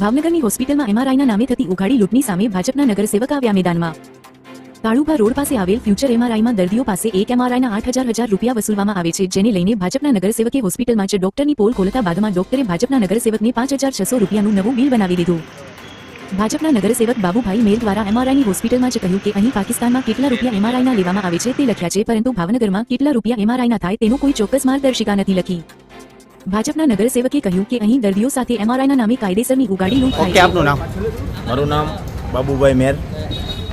ભાવનગરની હોસ્પિટલમાં એમઆરઆઈના નામે થતી ઉઘાડી લૂંટની સામે ભાજપના નગરસેવક આવ્યા મેદાનમાં. કાળુભા રોડ પાસે આવેલ ફ્યુચર એમઆરઆઈમાં દર્દીઓ પાસે એક એમઆરઆઈના આઠ હજાર હજાર રૂપિયા વસૂલવામાં આવે છે, જેને લઈને ભાજપના નગરસેવકે હોસ્પિટલમાં જ ડોક્ટરની પોલ ખોલતા બાદમાં ડોક્ટરે ભાજપના નગરસેવકને પાંચ હજાર છસો રૂપિયાનું નવું બિલ બનાવી દીધું. ભાજપના નગરસેવક બાબુભાઈ મેર દ્વારા એમઆરઆઈની હોસ્પિટલમાં જ કહ્યું કે અહીં પાકિસ્તાનમાં કેટલા રૂપિયા એમઆરઆઈના લેવામાં આવે છે તે લખ્યા છે, પરંતુ ભાવનગરમાં કેટલા રૂપિયા એમઆરઆઈના થાય તેનું કોઈ ચોક્કસ માર્ગદર્શિકા નથી લખી. ભાજપના નગરસેવકે કહ્યું કે અહીં દર્દીઓ સાથે એમઆરઆઈના નામે કાયદેસરની ઉગાડી લૂંટ ઓકે થાય છે. આપનું નામ? મારું નામ બાબુભાઈ મેર.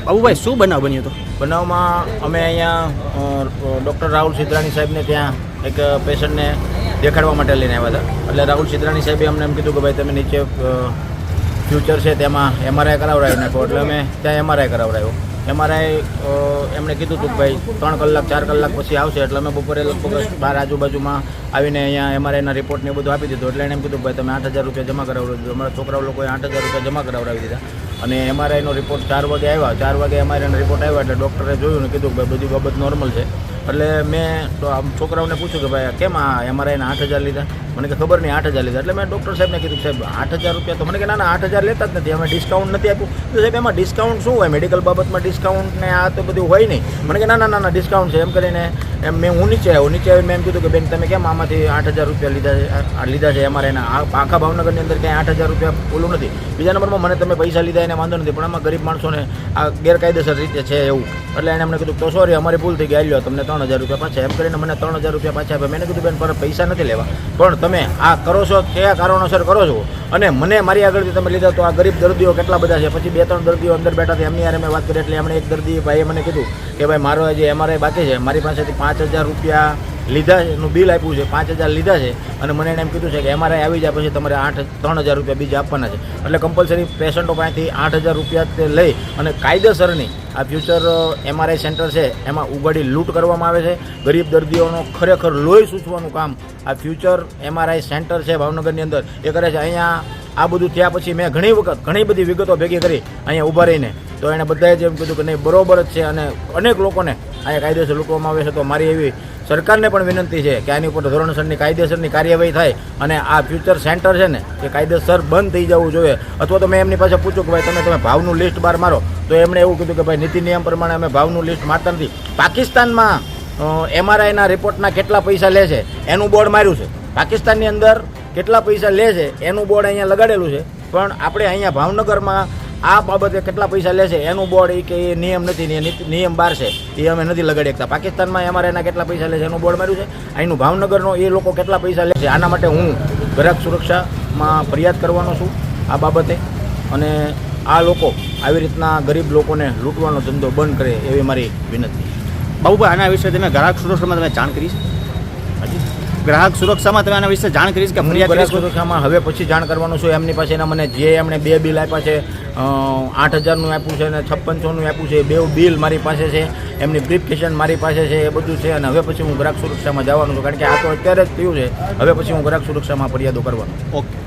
બાબુભાઈ શું બનાવ બન્યો હતો બનાવમાં અમે અહીંયા ડૉક્ટર રાહુલ સિદ્રાણી સાહેબને ત્યાં એક પેશન્ટને દેખાડવા માટે લઈને આવ્યા હતા. એટલે રાહુલ સિદ્રાણી સાહેબે અમને એમ કીધું કે ભાઈ તમે નીચે ફ્યુચર છે તેમાં એમઆરઆઈ કરાવડાવી નાખો. એટલે અમે ત્યાં એમઆરઆઈ કરાવડાવ્યો એમઆરઆઈ એમણે કીધું હતું કે ભાઈ ત્રણ કલાક ચાર કલાક પછી આવશે. એટલે અમે બપોરે લગભગ બાર આજુબાજુમાં આવીને અહીંયા અમારે રિપોર્ટ ને બધું આપી દીધું. એટલે એણે એમ કીધું, ભાઈ, તમે આઠ હજાર રૂપિયા જમા કરાવડાવી દીધું. અમારા છોકરાઓ લોકોએ આઠ હજાર રૂપિયા જમા કરાવડાવી દીધા. અને એમઆરઆઈનો રિપોર્ટ ચાર વાગે આવ્યા. ચાર વાગે એમઆરઆઈનો રિપોર્ટ આવ્યા એટલે ડૉક્ટરે જોયું ને કીધું ભાઈ, બધી બાબત નોર્મલ છે. એટલે મેં તો આમ છોકરાઓને પૂછ્યું કે, ભાઈ કેમ આ એમઆરઆઈના આઠ હજાર લીધા? મને કે, ખબર નહીં, આઠ હજાર લીધા. એટલે મેં ડૉક્ટર સાહેબને કીધું, સાહેબ, આઠ હજાર રૂપિયા તો મને કે, ના આઠ હજાર લેતા જ નથી. અમે ડિસ્કાઉન્ટ નથી આપ્યું. તો સાહેબ, એમાં ડિસ્કાઉન્ટ શું હોય? મેડિકલ બાબતમાં ડિસ્કાઉન્ટ ને આ તો બધું હોય નહીં. મને કે, ના ના ના ડિસ્કાઉન્ટ છે. એમ કરીને એમ મેં હું નીચે આવ્યો. નીચે આવી મેં એમ કીધું કે, બેન, તમે કેમ આમાંથી આઠ હજાર રૂપિયા લીધા છે. લીધા છે અમારે એના આખા ભાવનગરની અંદર ક્યાંય આઠ હજાર રૂપિયા ઓલું નથી. બીજા નંબરમાં મને તમે પૈસા લીધા એને વાંધો નથી, પણ આમાં ગરીબ માણસોને આ ગેરકાયદેસર રીતે છે એવું. એટલે એને અમને કીધું, તો સોરી અમારી ભૂલ થઈ ગઈ. આલ્યો, તમને ત્રણ હજાર રૂપિયા પાછા. એમ કરીને મને ત્રણ હજાર રૂપિયા પાછા આપ્યા. મેં કીધું, બેન, પર પૈસા નથી લેવા. પણ તમે આ કરો છો, કયા કારણોસર કરો છો? અને મને મારી આગળથી તમે લીધા તો આ ગરીબ દર્દીઓ કેટલા બધા છે? પછી બે ત્રણ દર્દીઓ અંદર બેઠા હતા એમની યારે મેં વાત કરી, એટલે એમણે એક દર્દી ભાઈએ મને કીધું કે, ભાઈ, મારો જે એમઆરઆઈ બાકી છે, મારી પાસેથી પાંચ હજાર રૂપિયા લીધા એનું બિલ આપ્યું છે, પાંચ હજાર લીધા છે અને મને એને એમ કીધું છે કે એમઆરઆઈ આવી જાય પછી તમારે આઠ, ત્રણ હજાર રૂપિયા બીજા આપવાના છે. એટલે કમ્પલસરી પેશન્ટો પાસેથી આઠ હજાર રૂપિયા તે લઈ અને કાયદેસરની આ ફ્યુચર એમઆરઆઈ સેન્ટર છે, એમાં ઉગાડી લૂંટ કરવામાં આવે છે. ગરીબ દર્દીઓનો ખરેખર લોહી સૂચવાનું કામ આ ફ્યુચર એમઆરઆઈ સેન્ટર છે ભાવનગરની અંદર. એ કરે છે, અહીંયા આ બધું થયા પછી મેં ઘણી વખત, ઘણી બધી વિગતો ભેગી કરી અહીંયા ઊભા રહીને. તો એણે બધાએ જ એમ કીધું કે નહીં, બરોબર જ છે અને અનેક લોકોને અહીંયા કાયદેસર લૂંટવામાં આવે છે. તો મારી એવી સરકારને પણ વિનંતી છે કે આની ઉપર ધોરણસરની કાયદેસરની કાર્યવાહી થાય અને આ ફ્યુચર સેન્ટર છે ને, એ કાયદેસર બંધ થઈ જવું જોઈએ. અથવા તો મેં એમની પાસે પૂછ્યું કે ભાઈ તમે તમે ભાવનું લિસ્ટ બહાર મારો. તો એમણે એવું કીધું કે ભાઈ નીતિ નિયમ પ્રમાણે અમે ભાવનું લિસ્ટ મારતા નથી. પાકિસ્તાનમાં એમઆરઆઈના રિપોર્ટના કેટલા પૈસા લે છે એનું બોર્ડ માર્યું છે. પાકિસ્તાનની અંદર કેટલા પૈસા લે છે એનું બોર્ડ અહીંયા લગાડેલું છે. પણ આપણે અહીંયા ભાવનગરમાં આ બાબતે કેટલા પૈસા લે છે? એનું બોર્ડ એ કે એ નિયમ નથી નિયમ બહાર છે. એ અમે નથી લગાડી શકતા. પાકિસ્તાનમાં અમારે એના કેટલા પૈસા લે છે? એનું બોર્ડ માર્યું છે? અહીંનું ભાવનગરનો એ લોકો કેટલા પૈસા લે છે? આના માટે હું ગ્રાહક સુરક્ષામાં ફરિયાદ કરવાનો છું આ બાબતે. અને આ લોકો આવી રીતના ગરીબ લોકોને લૂંટવાનો ધંધો બંધ કરે એવી મારી વિનંતી. બાબુભાઈ, આના વિશે તમે ગ્રાહક સુરક્ષામાં તમે જાણ કરી છે? ગ્રાહક સુરક્ષામાં તમે આના વિશે જાણ કરી કે ફરિયાદ ગ્રાહક સુરક્ષામાં હવે પછી જાણ કરવાનું છું. એમની પાસે એના મને જે એમણે બે બિલ આપ્યા છે આઠ હજારનું આપ્યું છે અને છપ્પનસોનું આપ્યું છે બે બિલ મારી પાસે છે. એમની પ્રિસ્ક્રિપ્શન મારી પાસે છે એ બધું છે અને હવે પછી હું ગ્રાહક સુરક્ષામાં જવાનું છું. કારણ કે આ તો અત્યારે જ થયું છે. હવે પછી હું ગ્રાહક સુરક્ષામાં ફરિયાદો કરવાનો ઓકે.